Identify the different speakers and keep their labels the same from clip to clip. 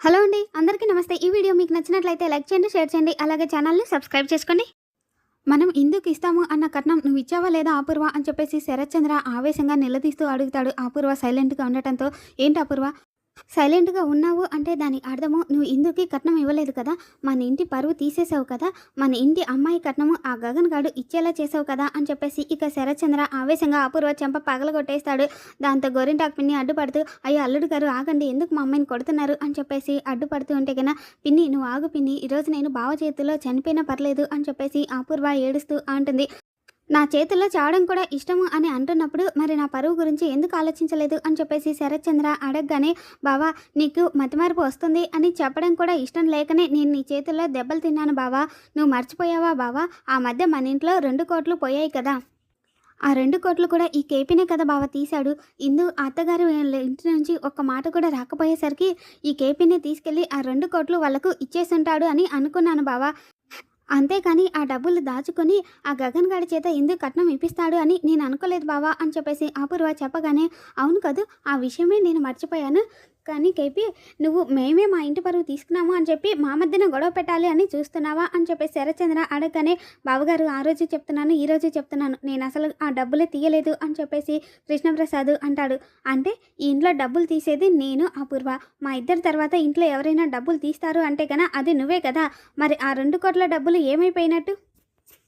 Speaker 1: Hello అండి అందరికీ నమస్తే. ఈ వీడియో మీకు నచ్చినట్లయితే లైక్ చేయండి షేర్ చేయండి అలాగే ఛానల్ని సబ్స్క్రైబ్ చేసుకోండి. మనం ఇందుకు ఇస్తాము అన్న కట్నం నువ్వు ఇచ్చావా లేదా అపూర్వ అని చెప్పేసి శరత్చంద్ర ఆవేశంగా నిలదీస్తూ అడుగుతాడు అపూర్వ సైలెంట్గా ఉండటంతో. ఏంటి అపూర్వ? సైలెంట్గా ఉన్నావు అంటే దాని అర్థము నువ్వు ఇందుకి కట్నం ఇవ్వలేదు కదా? మన ఇంటి పరువు తీసేసావు కదా? మన ఇంటి అమ్మాయి కట్నము ఆ గగన్ గాడు ఇచ్చేలా చేసావు కదా? అని చెప్పేసి ఇక శరత్చంద్ర ఆవేశంగా అపూర్వ చెంప పగలగొట్టేస్తాడు. దాంతో గోరింటాకు పిన్ని అడ్డుపడుతూ అయ్యో అల్లుడు గారు ఆగండి ఎందుకు మా అమ్మాయిని కొడుతున్నారు? అని చెప్పేసి అడ్డుపడుతూ ఉంటే కన్నా పిన్ని నువ్వు ఆగు పిన్ని ఈరోజు నేను బావ చేతిలో చనిపోయినా పర్లేదు అని చెప్పేసి అపూర్వ ఏడుస్తూ అంటుంది. నా చేతుల్లో చావడం కూడా ఇష్టము అని అంటున్నప్పుడు మరి నా పరువు గురించి ఎందుకు ఆలోచించలేదు అని చెప్పేసి శరత్ చంద్ర అడగగానే బావా నీకు మతిమార్పు వస్తుంది అని చెప్పడం కూడా ఇష్టం లేకనే నేను నీ చేతుల్లో దెబ్బలు తిన్నాను బావా. నువ్వు మర్చిపోయావా బావా? ఆ మధ్య మన ఇంట్లో రెండు కోట్లు పోయాయి కదా. ఆ రెండు కోట్లు కూడా ఈ కేపీనే కదా బావ తీశాడు. ఇందు అత్తగారు ఇంటి నుంచి ఒక్క మాట కూడా రాకపోయేసరికి ఈ కేపీని తీసుకెళ్ళి ఆ రెండు కోట్లు వాళ్ళకు ఇచ్చేసుంటాడు అని అనుకున్నాను బావా. అంతేకాని ఆ డబ్బులు దాచుకొని ఆ గగన్ గారి చేత ఎందుకు కట్నం ఇప్పిస్తాడు అని నేను అనుకోలేదు బావా అని చెప్పేసి అపూర్వ చెప్పగానే అవును కదూ ఆ విషయమే నేను మర్చిపోయాను. కానీ కేపీ నువ్వు మేమే మా ఇంటి పరువు తీసుకున్నాము అని చెప్పి మా మధ్యన గొడవ పెట్టాలి అని చూస్తున్నావా అని చెప్పి శరచంద్ర అడగనే బావగారు ఆ రోజు చెప్తున్నాను ఈ రోజు చెప్తున్నాను. నేను అసలు ఆ డబ్బులే తీయలేదు అని చెప్పేసి కృష్ణప్రసాద్ అంటాడు. అంటే ఈ ఇంట్లో డబ్బులు తీసేది నేను అపూర్వ. మా ఇద్దరి తర్వాత ఇంట్లో ఎవరైనా డబ్బులు తీస్తారు అంటే కన్నా అది నువ్వే కదా మరి ఆ రెండు కోట్ల డబ్బులు ఏమైపోయినట్టు?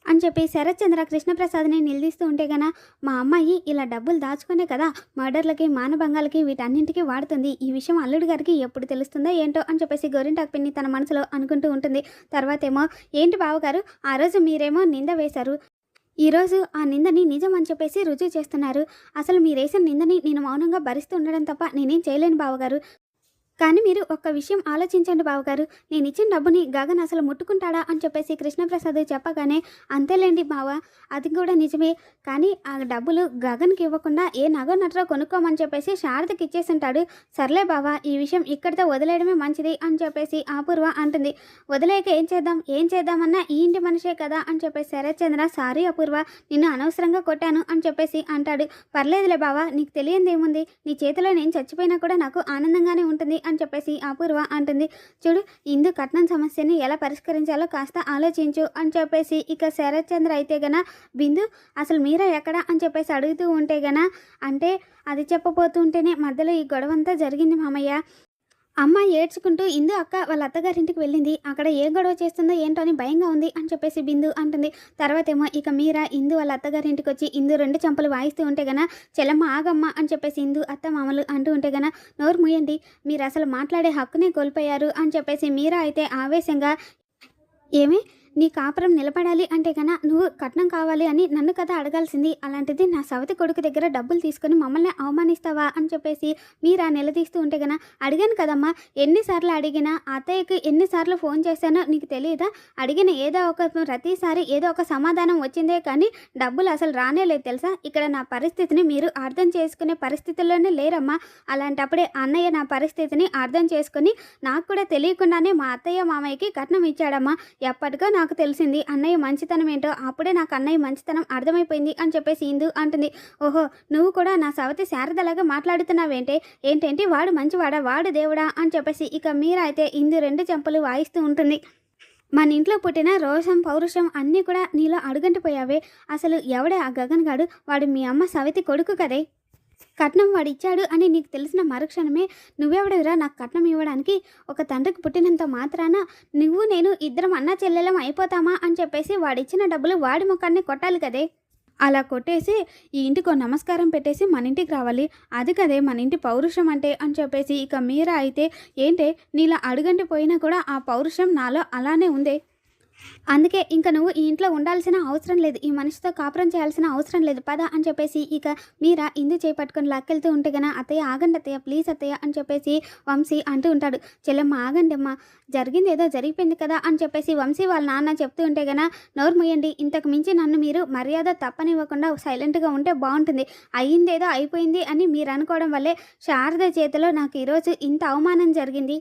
Speaker 1: అని చెప్పి శరత్చంద్ర కృష్ణప్రసాద్ని నిలదీస్తూ ఉంటే గన మా అమ్మాయి ఇలా డబ్బులు దాచుకునే కదా మర్డర్లకి మానభంగాలకి వీటన్నింటికి వాడుతుంది. ఈ విషయం అల్లుడి గారికి ఎప్పుడు తెలుస్తుందో ఏంటో అని చెప్పేసి గోరింటాకు పిన్ని తన మనసులో అనుకుంటూ ఉంటుంది. తర్వాత ఏమో ఏంటి బావగారు ఆ రోజు మీరేమో నింద వేశారు. ఈరోజు ఆ నిందని నిజం అని చెప్పేసి రుజువు చేస్తున్నారు. అసలు మీరేసిన నిందని నేను మౌనంగా భరిస్తూ ఉండడం తప్ప నేనేం చేయలేను బావగారు. కానీ మీరు ఒక్క విషయం ఆలోచించండి బావగారు. నేను ఇచ్చిన డబ్బుని గగన్ అసలు ముట్టుకుంటాడా అని చెప్పేసి కృష్ణప్రసాద్ చెప్పగానే అంతేలేండి బావ అది కూడా నిజమే. కానీ ఆ డబ్బులు గగన్కి ఇవ్వకుండా ఏ నగో నట్రో కొనుక్కోమని చెప్పేసి శారదకి ఇచ్చేసింటాడు. సర్లే బావ ఈ విషయం ఇక్కడితో వదిలేయడమే మంచిది అని చెప్పేసి అపూర్వ అంటుంది. వదిలేక ఏం చేద్దాం? ఏం చేద్దామన్నా ఈ ఇంటి మనిషే కదా అని చెప్పేసి శరత్చంద్ర సారీ అపూర్వ నిన్ను అనవసరంగా కొట్టాను అని చెప్పేసి అంటాడు. పర్లేదులే బావా నీకు తెలియంది ఏముంది నీ చేతిలో నేను చచ్చిపోయినా కూడా నాకు ఆనందంగానే ఉంటుంది. అని చెప్పేసి అపూర్వ అంటుంది. చూడు ఇందు కట్నం సమస్యని ఎలా పరిష్కరించాలో కాస్త ఆలోచించు అని చెప్పేసి ఇక శరత్ చంద్ర అయితే గన బిందు అసలు మీరా ఎక్కడ? అని చెప్పేసి అడుగుతూ ఉంటే గన అంటే అది చెప్పబోతుంటేనే మధ్యలో ఈ గొడవంతా జరిగింది మామయ్య. అమ్మ ఏడ్చుకుంటూ ఇందు అక్క వాళ్ళ అత్తగారింటికి వెళ్ళింది. అక్కడ ఏ గొడవ చేస్తుందో ఏంటో అని భయంగా ఉంది అని చెప్పేసి బిందు అంటుంది. తర్వాత ఏమో ఇక మీరా ఇందు వాళ్ళ అత్తగారింటికి వచ్చి ఇందు రెండు చంపలు వాయిస్తూ ఉంటే గన చెల్లమ్మ ఆగమ్మ అని చెప్పేసి ఇందు అత్త మామలు అంటూ ఉంటే గన నోరు ముయండి. మీరు అసలు మాట్లాడే హక్కునే కోల్పోయారు అని చెప్పేసి మీరా అయితే ఆవేశంగా ఏమి నీ కాపురం నిలబడాలి అంటే కన్నా నువ్వు కట్నం కావాలి అని నన్ను కదా అడగాల్సింది. అలాంటిది నా సవతి కొడుకు దగ్గర డబ్బులు తీసుకొని మమ్మల్ని అవమానిస్తావా అని చెప్పేసి మీరు ఆ నిలదీస్తూ ఉంటే గన అడిగాను కదమ్మా ఎన్నిసార్లు అడిగినా అత్తయ్యకి ఎన్నిసార్లు ఫోన్ చేశానో నీకు తెలియదా అడిగిన ఏదో ఒక ప్రతిసారి ఏదో ఒక సమాధానం వచ్చిందే కానీ డబ్బులు అసలు రానే లేదు తెలుసా? ఇక్కడ నా పరిస్థితిని మీరు అర్థం చేసుకునే పరిస్థితుల్లోనే లేరమ్మా. అలాంటప్పుడే అన్నయ్య నా పరిస్థితిని అర్థం చేసుకుని నాకు కూడా తెలియకుండానే మా అత్తయ్య మామయ్యకి కట్నం ఇచ్చాడమ్మా. ఎప్పటికో నా నాకు తెలిసింది. అన్నయ్య మంచితనం ఏంటో అప్పుడే నాకు అన్నయ్య మంచితనం అర్థమైపోయింది అని చెప్పేసి ఇందు అంటుంది. ఓహో నువ్వు కూడా నా సవతి శారదలాగా మాట్లాడుతున్నావేంటే? ఏంటేంటి? వాడు మంచివాడా? వాడు దేవుడా? అని చెప్పేసి ఇక మీరు అయితే ఇందు రెండు చెంపలు వాయిస్తూ ఉంటుంది. మన ఇంట్లో పుట్టిన రోషం పౌరుషం అన్నీ కూడా నీలో అడుగంటిపోయావే. అసలు ఎవడే ఆ గగన్ గాడు? వాడు మీ అమ్మ సవితి కొడుకు కదే. కట్నం వాడు ఇచ్చాడు అని నీకు తెలిసిన మరుక్షణమే నువ్వెవడవిరా నాకు కట్నం ఇవ్వడానికి? ఒక తండ్రికి పుట్టినంత మాత్రాన నువ్వు నేను ఇద్దరం అన్న చెల్లెలం అయిపోతామా అని చెప్పేసి వాడిచ్చిన డబ్బులు వాడి ముఖాన్ని కొట్టాలి కదే. అలా కొట్టేసి ఈ ఇంటికి నమస్కారం పెట్టేసి మన ఇంటికి రావాలి. అది కదే మన ఇంటి పౌరుషం అంటే అని చెప్పేసి ఇక మీరా అయితే ఏంటే నీలా అడుగంటి పోయినా కూడా ఆ పౌరుషం నాలో అలానే ఉందే. అందుకే ఇంకా నువ్వు ఈ ఇంట్లో ఉండాల్సిన అవసరం లేదు. ఈ మనిషితో కాపురం చేయాల్సిన అవసరం లేదు. పద అని చెప్పేసి ఇక మీరా ఇందు చేపట్టుకొని లాక్కెళ్తూ ఉంటే గన అత్తయ్య ఆగండి అత్తయ్య ప్లీజ్ అత్తయ్య అని చెప్పేసి వంశీ అంటూ ఉంటాడు. చెల్లెమ్మ ఆగండి అమ్మ జరిగింది ఏదో జరిగిపోయింది కదా అని చెప్పేసి వంశీ వాళ్ళ నాన్న చెప్తూ ఉంటే గన నోరు ముయ్యండి ఇంతకు మించి నన్ను మీరు మర్యాద తప్పనివ్వకుండా సైలెంట్గా ఉంటే బాగుంటుంది. అయ్యిందేదో అయిపోయింది అని మీరు అనుకోవడం వల్లే శారద చేతిలో నాకు ఈరోజు ఇంత అవమానం జరిగింది.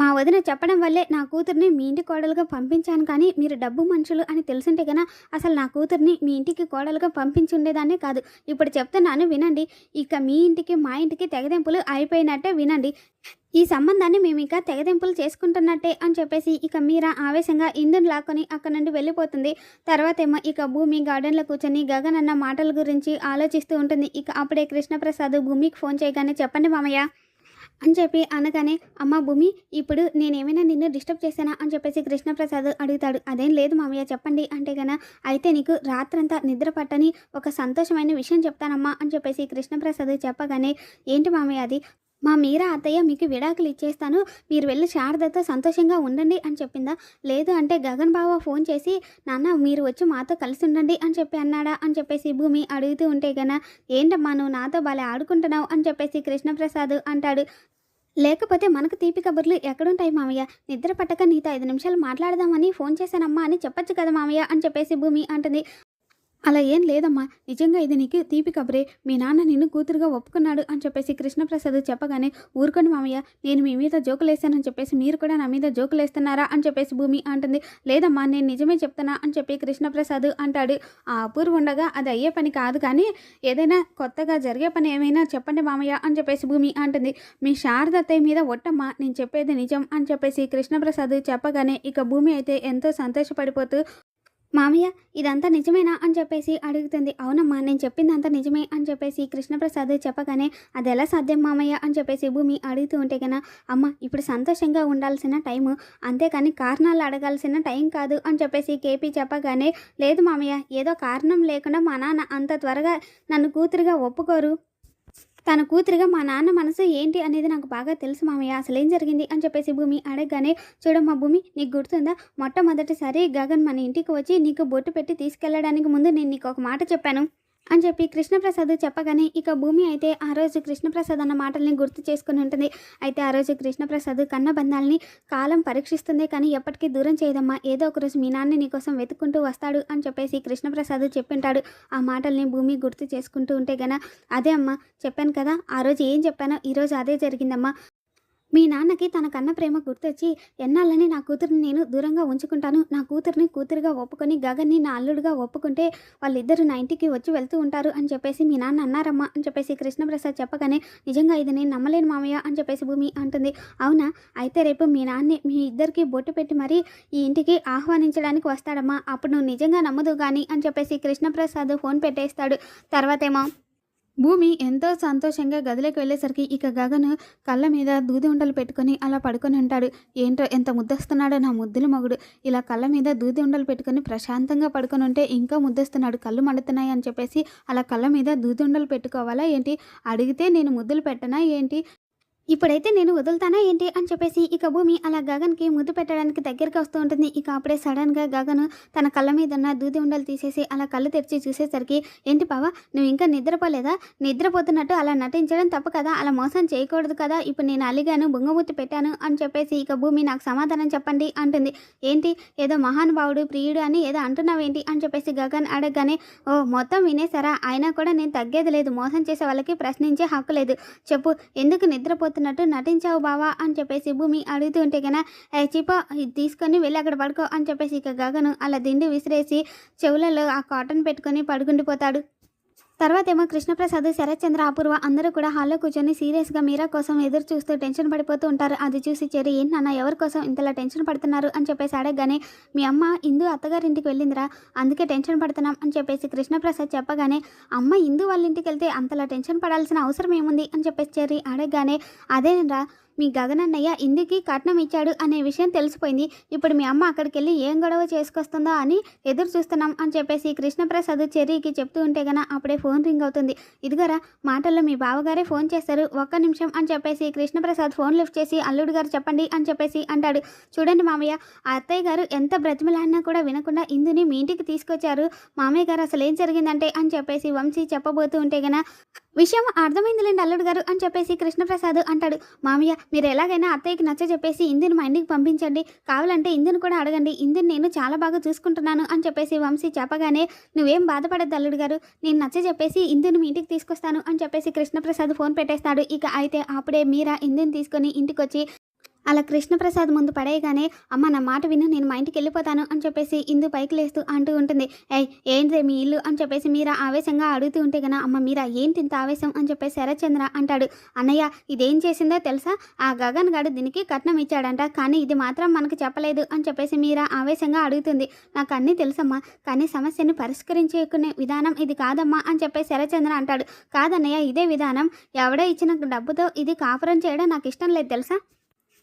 Speaker 1: మా వదిన చెప్పడం వల్లే నా కూతుర్ని మీ ఇంటి కోడలుగా పంపించాను కానీ మీరు డబ్బు మనుషులు అని తెలిసింటే గన అసలు నా కూతుర్ని మీ ఇంటికి కోడలుగా పంపించి ఉండేదాన్నే కాదు. ఇప్పుడు చెప్తున్నాను వినండి. ఇక మీ ఇంటికి మా ఇంటికి తెగదెంపులు అయిపోయినట్టే వినండి. ఈ సంబంధాన్ని మేము ఇక తెగదెంపులు చేసుకుంటున్నట్టే అని చెప్పేసి ఇక మీరా ఆవేశంగా ఇందును లాక్కొని అక్కడ నుండి వెళ్ళిపోతుంది. తర్వాత ఏమో ఇక భూమి గార్డెన్లో కూర్చొని గగన్ అన్న మాటల గురించి ఆలోచిస్తూ ఉంటుంది. ఇక అప్పుడే కృష్ణప్రసాద్ భూమికి ఫోన్ చేయగానే చెప్పండి మామయ్య. అని చెప్పి అనగానే అమ్మ భూమి ఇప్పుడు నేనేమైనా నిన్ను డిస్టర్బ్ చేశానా? అని చెప్పేసి కృష్ణప్రసాద్ అడుగుతాడు. అదేం లేదు మామయ్య చెప్పండి. అంటే గన అయితే నీకు రాత్రంతా నిద్ర పట్టని ఒక సంతోషమైన విషయం చెప్తానమ్మా అని చెప్పేసి కృష్ణప్రసాద్ చెప్పగానే ఏంటి మామయ్య అది? మా మీరా అత్తయ్య మీకు విడాకులు ఇచ్చేస్తాను. మీరు వెళ్ళి శారదతో సంతోషంగా ఉండండి అని చెప్పిందా? లేదు అంటే గగన్ బావ ఫోన్ చేసి నాన్న మీరు వచ్చి మాతో కలిసి ఉండండి అని చెప్పి అన్నాడా? అని చెప్పేసి భూమి అడుగుతూ ఉంటే గన ఏంటమ్మా నువ్వు నాతో భలే ఆడుకుంటున్నావు అని చెప్పేసి కృష్ణప్రసాద్ అంటాడు. లేకపోతే మనకు తీపి కబుర్లు ఎక్కడుంటాయి మామయ్య? నిద్ర పట్టక నీతో ఐదు నిమిషాలు మాట్లాడదామని ఫోన్ చేశానమ్మా అని చెప్పొచ్చు కదా మామయ్య? అని చెప్పేసి భూమి అంటుంది. అలా ఏం లేదమ్మా. నిజంగా ఇది నీకు తీపి కబురే. మీ నాన్న నిన్ను కూతురుగా ఒప్పుకున్నాడు అని చెప్పేసి కృష్ణప్రసాద్ చెప్పగానే ఊరుకోండి మామయ్య నేను మీ మీద జోకులు చెప్పేసి మీరు కూడా నా మీద జోకులు వేస్తున్నారా అని చెప్పేసి భూమి అంటుంది. లేదమ్మా నేను నిజమే చెప్తున్నా అని చెప్పి కృష్ణప్రసాద్ అంటాడు. ఆ అపూర్వ ఉండగా అది అయ్యే పని కాదు కానీ ఏదైనా కొత్తగా జరిగే పని ఏమైనా చెప్పండి మామయ్య అని చెప్పేసి భూమి అంటుంది. మీ శారదత్తయ్య మీద ఒట్టమ్మా నేను చెప్పేది నిజం అని చెప్పేసి కృష్ణప్రసాద్ చెప్పగానే ఇక భూమి అయితే ఎంతో సంతోషపడిపోతూ మామయ్య ఇదంతా నిజమేనా అని చెప్పేసి అడుగుతుంది. అవునమ్మా నేను చెప్పిందంతా నిజమే అని చెప్పేసి కృష్ణప్రసాద్ చెప్పగానే అది ఎలా సాధ్యం మామయ్య అని చెప్పేసి భూమి అడుగుతూ ఉంటే కన్నా అమ్మ ఇప్పుడు సంతోషంగా ఉండాల్సిన టైము అంతేకాని కారణాలు అడగాల్సిన టైం కాదు అని చెప్పేసి కేపీ చెప్పగానే లేదు మామయ్య ఏదో కారణం లేకుండా మా నాన్న అంత త్వరగా నన్ను కూతురుగా ఒప్పుకోరు. తన కూతురిగా మా నాన్న మనసు ఏంటి అనేది నాకు బాగా తెలుసు మామయ్య అసలు ఏం జరిగింది? అని చెప్పేసి భూమి అడగగానే చూడమ్మా భూమి నీకు గుర్తుందా? మొట్టమొదటిసారి గగన్ మన ఇంటికి వచ్చి నీకు బొట్టు పెట్టి తీసుకెళ్ళడానికి ముందు నేను నీకు ఒక మాట చెప్పాను. అని చెప్పి కృష్ణప్రసాద్ చెప్పగానే ఇక భూమి అయితే ఆ రోజు కృష్ణప్రసాద్ అన్న మాటల్ని గుర్తు చేసుకుని ఉంటుంది. అయితే ఆ రోజు కృష్ణప్రసాద్ కన్న బంధాలని కాలం పరీక్షిస్తుంది. కానీ ఎప్పటికీ దూరం చేయదమ్మా. ఏదో ఒక రోజు మీ నాన్న నీకోసం వెతుక్కుంటూ వస్తాడు అని చెప్పేసి కృష్ణప్రసాద్ చెప్పింటాడు. ఆ మాటల్ని భూమి గుర్తు చేసుకుంటూ ఉంటే గన అదే అమ్మా చెప్పాను కదా. ఆ రోజు ఏం చెప్పానో ఈరోజు అదే జరిగిందమ్మా. మీ నాన్నకి తన కన్న ప్రేమ గుర్తొచ్చి ఎన్నాళ్ళని నా కూతురిని నేను దూరంగా ఉంచుకుంటాను. నా కూతుర్ని కూతురుగా ఒప్పుకొని గగన్ని నా అల్లుడుగా ఒప్పుకుంటే వాళ్ళిద్దరు నా ఇంటికి వచ్చి వెళ్తూ ఉంటారు అని చెప్పేసి మీ నాన్న అన్నారమ్మా అని చెప్పేసి కృష్ణప్రసాద్ చెప్పగానే నిజంగా ఇది నేను నమ్మలేను మామయ్య అని చెప్పేసి భూమి అంటుంది. అవునా? అయితే రేపు మీ నాన్నే మీ ఇద్దరికి బొట్టు పెట్టి మరీ ఈ ఇంటికి ఆహ్వానించడానికి వస్తాడమ్మా. అప్పుడు నువ్వు నిజంగా నమ్మదు కానీ అని చెప్పేసి కృష్ణప్రసాద్ ఫోన్ పెట్టేస్తాడు. తర్వాతేమో భూమి ఎంతో సంతోషంగా గదిలోకి వెళ్ళేసరికి ఇక గగన్ కళ్ళ మీద దూది ఉండలు పెట్టుకొని అలా పడుకొని ఉంటాడు. ఏంటో ఎంత ముద్దస్తున్నాడో నా ముద్దుల మగుడు. ఇలా కళ్ళ మీద దూది ఉండలు పెట్టుకొని ప్రశాంతంగా పడుకొని ఉంటే ఇంకా ముద్దస్తున్నాడు. కళ్ళు మండుతున్నాయి అని చెప్పేసి అలా కళ్ళ మీద దూది ఉండలు పెట్టుకోవాలా ఏంటి? అడిగితే నేను ముద్దులు పెట్టనా ఏంటి? ఇప్పుడైతే నేను వదులుతానా ఏంటి అని చెప్పేసి ఇక భూమి అలా గగన్కి ముద్దు పెట్టడానికి దగ్గరికి వస్తూ ఉంటుంది. ఇక అప్పుడే సడన్గా గగన్ తన కళ్ళ మీద ఉన్న దూది ఉండలు తీసేసి అలా కళ్ళు తెరిచి చూసేసరికి ఏంటి బావా నువ్వు ఇంకా నిద్రపోలేదా? నిద్రపోతున్నట్టు అలా నటించడం తప్పు కదా అలా మోసం చేయకూడదు కదా ఇప్పుడు నేను అలిగాను బొంగమూతి పెట్టాను అని చెప్పేసి ఇక భూమి నాకు సమాధానం చెప్పండి అంటుంది. ఏంటి? ఏదో మహానుభావుడు ప్రియుడు అని ఏదో అంటున్నావేంటి? అని చెప్పేసి గగన్ అడగగానే ఓ మొత్తం వినేసారా అయినా కూడా నేను తగ్గేది లేదు. మోసం చేసే వాళ్ళకి ప్రశ్నించే హక్కు లేదు. చెప్పు ఎందుకు నిద్రపోతున్నట్టు నటించావు బావా అని చెప్పేసి భూమి అడుగుతూ ఉంటే కన్నా చిపో ఇది తీసుకొని వెళ్ళి అక్కడ పడుకో అని చెప్పేసి ఇక గగను అలా దిండి విసిరేసి చెవులలో ఆ కాటన్ పెట్టుకొని పడుకుండిపోతాడు. తర్వాత ఏమో కృష్ణప్రసాద్ శరత్చంద్ర అపూర్వ అందరూ కూడా హాల్లో కూర్చొని సీరియస్గా మీరా కోసం ఎదురు చూస్తూ టెన్షన్ పడిపోతూ ఉంటారు. అది చూసి చెరి ఏంటి నాన్న ఎవరి కోసం ఇంతలా టెన్షన్ పడుతున్నారు? అని చెప్పేసి అడగగానే మీ అమ్మ ఇందు అత్తగారింటికి వెళ్ళిందిరా అందుకే టెన్షన్ పడుతున్నాం అని చెప్పేసి కృష్ణప్రసాద్ చెప్పగానే అమ్మ ఇందు వాళ్ళ ఇంటికి వెళ్తే అంతలా టెన్షన్ పడాల్సిన అవసరం ఏముంది? అని చెప్పేసి చెరి అడగగానే అదేనరా మీ గగనన్నయ్య ఇందుకి కట్నం ఇచ్చాడు అనే విషయం తెలిసిపోయింది. ఇప్పుడు మీ అమ్మ అక్కడికి వెళ్ళి ఏం గొడవ చేసుకొస్తుందో అని ఎదురు చూస్తున్నాం అని చెప్పేసి కృష్ణప్రసాద్ చెర్రీకి చెప్తూ ఉంటే గన అప్పుడే ఫోన్ రింగ్ అవుతుంది. ఇదిగరా మాటల్లో మీ బావగారే ఫోన్ చేశారు ఒక్క నిమిషం అని చెప్పేసి కృష్ణప్రసాద్ ఫోన్ లిఫ్ట్ చేసి అల్లుడు గారు చెప్పండి అని చెప్పేసి అంటాడు. చూడండి మామయ్య ఆ అత్తయ్య గారు ఎంత బ్రతిమలాడినా కూడా వినకుండా ఇందుని మీ ఇంటికి తీసుకొచ్చారు. మామయ్య గారు అసలు ఏం జరిగిందంటే అని చెప్పేసి వంశీ చెప్పబోతూ ఉంటే గన విషయం అర్థమైందిలేండి అల్లుడు గారు అని చెప్పేసి కృష్ణప్రసాద్ అంటాడు. మామయ్య మీరు ఎలాగైనా అత్తయ్యకి నచ్చ చెప్పేసి ఇందుని మా ఇంటికి పంపించండి. కావాలంటే ఇందుని కూడా అడగండి. ఇందుని నేను చాలా బాగా చూసుకుంటున్నాను అని చెప్పేసి వంశీ చెప్పగానే నువ్వేం బాధపడద్దు అల్లుడు గారు. నేను నచ్చ చెప్పేసి ఇందుని మీ ఇంటికి తీసుకొస్తాను అని చెప్పేసి కృష్ణప్రసాద్ ఫోన్ పెట్టేస్తాడు. ఇక అయితే అప్పుడే మీరా ఇందుని తీసుకొని ఇంటికి వచ్చి అలా కృష్ణప్రసాద్ ముందు పడేయగానే అమ్మ నా మాట విను నేను మా ఇంటికి వెళ్ళిపోతాను అని చెప్పేసి ఇందు పైకి లేస్తూ అంటూ ఉంటుంది. ఏయ్ ఏంటి మీ ఇల్లు? అని చెప్పేసి మీరా ఆవేశంగా అడుగుతూ ఉంటే గనా అమ్మ మీరా ఏంటి ఇంత ఆవేశం? అని చెప్పేసి శరత్చంద్ర అంటాడు. అన్నయ్య ఇదేం చేసిందో తెలుసా? ఆ గగన్ గాడు దీనికి కట్నం ఇచ్చాడంట కానీ ఇది మాత్రం మనకు చెప్పలేదు అని చెప్పేసి మీరా ఆవేశంగా అడుగుతుంది. నాకు అన్నీ తెలుసమ్మా కానీ సమస్యను పరిష్కరించుకునే విధానం ఇది కాదమ్మా అని చెప్పేసి శరచంద్ర అంటాడు. కాదన్నయ్య ఇదే విధానం. ఎవడో ఇచ్చిన డబ్బుతో ఇది కాపురం చేయడం నాకు ఇష్టం లేదు తెలుసా?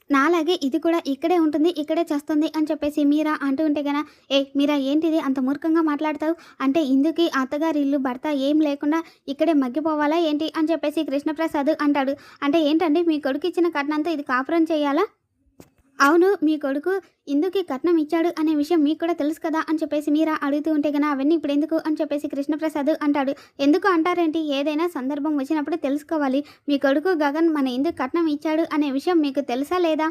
Speaker 1: నాలాగే ఇది కూడా ఇక్కడే ఉంటుంది ఇక్కడే చేస్తుంది అని చెప్పేసి మీరా అంటూ ఉంటే కదా ఏ మీరా ఏంటిది అంత మూర్ఖంగా మాట్లాడతావు? అంటే ఇందుకి అత్తగారి ఇల్లు భర్త ఏం లేకుండా ఇక్కడే మగ్గిపోవాలా ఏంటి? అని చెప్పేసి కృష్ణప్రసాద్ అంటాడు. అంటే ఏంటండి మీ కొడుకు ఇచ్చిన కట్నంతో ఇది కాపురం చేయాలా? అవును మీ కొడుకు ఇందుకి కట్నం ఇచ్చాడు అనే విషయం మీకు కూడా తెలుసు కదా అని చెప్పేసి మీరా అడుగుతూ ఉంటే కదా అవన్నీ ఇప్పుడు ఎందుకు అని చెప్పేసి కృష్ణప్రసాద్ అంటాడు. ఎందుకు అంటారేంటి? ఏదైనా సందర్భం వచ్చినప్పుడు తెలుసుకోవాలి. మీ కొడుకు గగన్ మన ఇందుకు కట్నం ఇచ్చాడు అనే విషయం మీకు తెలుసా లేదా?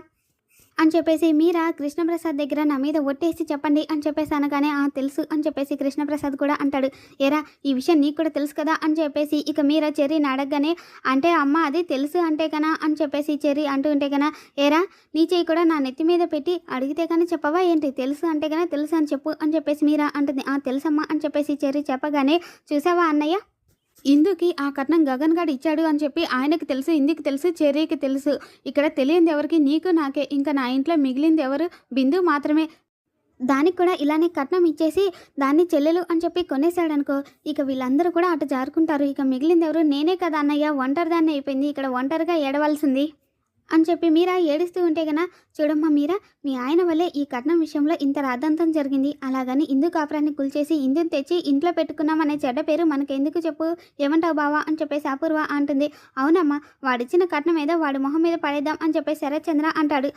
Speaker 1: అని చెప్పేసి మీరా కృష్ణప్రసాద్ దగ్గర నా మీద ఒట్టేసి చెప్పండి అని చెప్పేసి అనగానే ఆ తెలుసు అని చెప్పేసి కృష్ణప్రసాద్ కూడా అంటాడు. ఏరా ఈ విషయం నీకు కూడా తెలుసు కదా అని చెప్పేసి ఇక మీరా చెర్రీని అడగగానే అంటే అమ్మ అది తెలుసు అంటే కనా అని చెప్పేసి చెర్రీ అంటూ ఉంటే కనా ఏరా నీ చేయి కూడా నా నెత్తి మీద పెట్టి అడిగితే కానీ చెప్పవా? ఏంటి? తెలుసు అంటే కన్నా తెలుసు అని చెప్పు అని చెప్పేసి మీరా అంటుంది. ఆ తెలుసమ్మా అని చెప్పేసి చెర్రీ చెప్పగానే చూసావా అన్నయ్య ఇందుకి ఆ కట్నం గగన్ గాడు ఇచ్చాడు అని చెప్పి ఆయనకి తెలుసు ఇందుకు తెలుసు చెర్రీకి తెలుసు. ఇక్కడ తెలియంది ఎవరికి? నీకు నాకే. ఇంకా నా ఇంట్లో మిగిలింది ఎవరు? బిందు మాత్రమే. దానికి కూడా ఇలానే కట్నం ఇచ్చేసి దాన్ని చెల్లెలు అని చెప్పి కొనేసాడనుకో ఇక వీళ్ళందరూ కూడా అటు జారుకుంటారు. ఇక మిగిలింది ఎవరు? నేనే కదా అన్నయ్య. ఒంటరిదాన్ని అయిపోయింది. ఇక్కడ ఒంటరిగా ఏడవలసింది. అని చెప్పి మీరా ఏడుస్తూ ఉంటే గన చూడమ్మా మీరా మీ ఆయన వల్లే ఈ కట్నం విషయంలో ఇంత రాద్ధాంతం జరిగింది. అలాగని ఇందు కాపురాన్ని కూల్చేసి ఇందుని తెచ్చి ఇంట్లో పెట్టుకున్నామనే చెడ్డ పేరు మనకెందుకు చెప్పు? ఏమంటావు బావా? అని చెప్పేసి అపూర్వ అంటుంది. అవునమ్మా వాడిచ్చిన కట్నం ఏదో వాడి మొహం మీద పడేద్దాం అని చెప్పేసి శరత్చంద్ర అంటాడు.